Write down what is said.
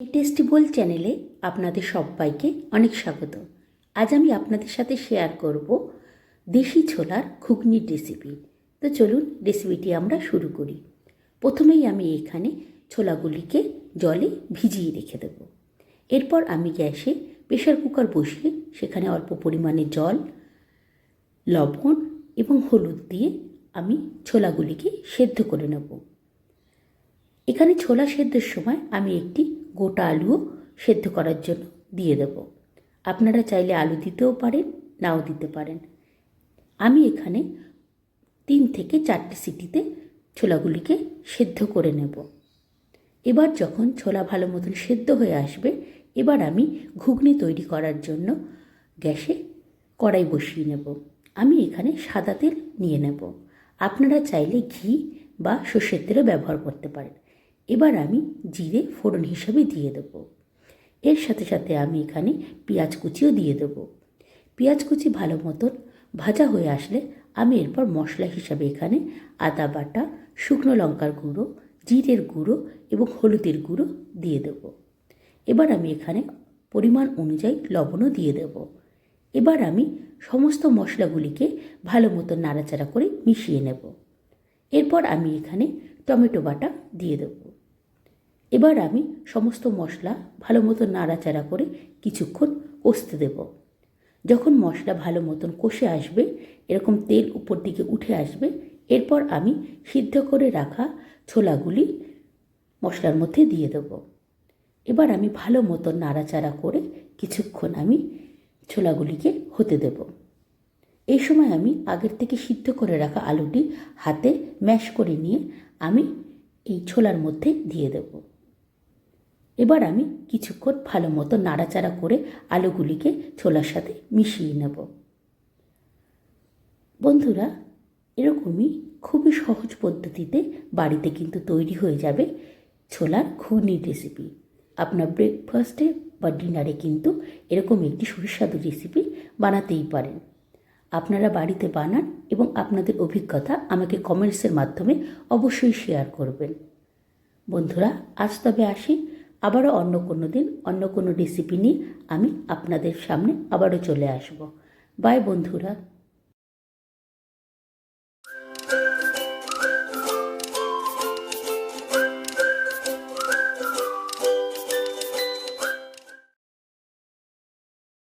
এই টেস্টি বোল চ্যানেলে আপনাদের সবাইকে অনেক স্বাগত। আজ আমি আপনাদের সাথে শেয়ার করব দেশি ছোলার ঘুগনির রেসিপি। তো চলুন রেসিপিটি আমরা শুরু করি। প্রথমেই আমি এখানে ছোলাগুলিকে জলে ভিজিয়ে রেখে দেব। এরপর আমি গ্যাসে প্রেশার কুকার বসিয়ে সেখানে অল্প পরিমাণে জল, লবণ এবং হলুদ দিয়ে আমি ছোলাগুলিকে সেদ্ধ করে নেব। এখানে ছোলা সেদ্ধর সময় আমি একটি গোটা আলুও সেদ্ধ করার জন্য দিয়ে দেব। আপনারা চাইলে আলু দিতেও পারেন, নাও দিতে পারেন। আমি এখানে তিন থেকে চারটে সিটিতে ছোলাগুলিকে সেদ্ধ করে নেব। এবার যখন ছোলা ভালো মতন সেদ্ধ হয়ে আসবে, এবার আমি ঘুগনি তৈরি করার জন্য গ্যাসে কড়াই বসিয়ে নেব। আমি এখানে সাদা তেল নিয়ে নেব। আপনারা চাইলে ঘি বা সর্ষের তেলও ব্যবহার করতে পারেন। এবার আমি জিরে ফোড়ন হিসাবে দিয়ে দেব। এর সাথে সাথে আমি এখানে পেঁয়াজ কুচিও দিয়ে দেব। পেঁয়াজ কুচি ভালো মতন ভাজা হয়ে আসলে আমি এরপর মশলা হিসাবে এখানে আদা বাটা, শুকনো লঙ্কার গুঁড়ো, জিরের গুঁড়ো এবং হলুদের গুঁড়ো দিয়ে দেব। এবার আমি এখানে পরিমাণ অনুযায়ী লবণও দিয়ে দেব। এবার আমি সমস্ত মশলাগুলিকে ভালো মতো নাড়াচাড়া করে মিশিয়ে নেব। এরপর আমি এখানে টমেটো বাটা দিয়ে দেব। এবার আমি সমস্ত মশলা ভালো মতন নাড়াচাড়া করে কিছুক্ষণ কষতে দেব। যখন মশলা ভালো মতন কষে আসবে, এরকম তেল উপর দিকে উঠে আসবে, এরপর আমি সিদ্ধ করে রাখা ছোলাগুলি মশলার মধ্যে দিয়ে দেব। এবার আমি ভালো মতন নাড়াচাড়া করে কিছুক্ষণ আমি ছোলাগুলিকে হতে দেব। এই সময় আমি আগের থেকে সিদ্ধ করে রাখা আলুটি হাতে ম্যাশ করে নিয়ে আমি এই ছোলার মধ্যে দিয়ে দেব। এবার আমি কিছুক্ষণ ভালো মতো নাড়াচাড়া করে আলুগুলিকে ছোলার সাথে মিশিয়ে নেব। বন্ধুরা, এরকমই খুবই সহজ পদ্ধতিতে বাড়িতে কিন্তু তৈরি হয়ে যাবে ছোলার ঘুগনির রেসিপি আপনার ব্রেকফাস্টে বা ডিনারে কিন্তু এরকম একটি সুস্বাদু রেসিপি বানাতেই পারেন। আপনারা বাড়িতে বানান এবং আপনাদের অভিজ্ঞতা আমাকে কমেন্টসের মাধ্যমে অবশ্যই শেয়ার করবেন। বন্ধুরা, আজ তবে আসি। আবারও অন্য কোনো দিন, অন্য কোনো রেসিপি নিয়ে আমি আপনাদের সামনে আবারও চলে আসব। বাই বন্ধুরা।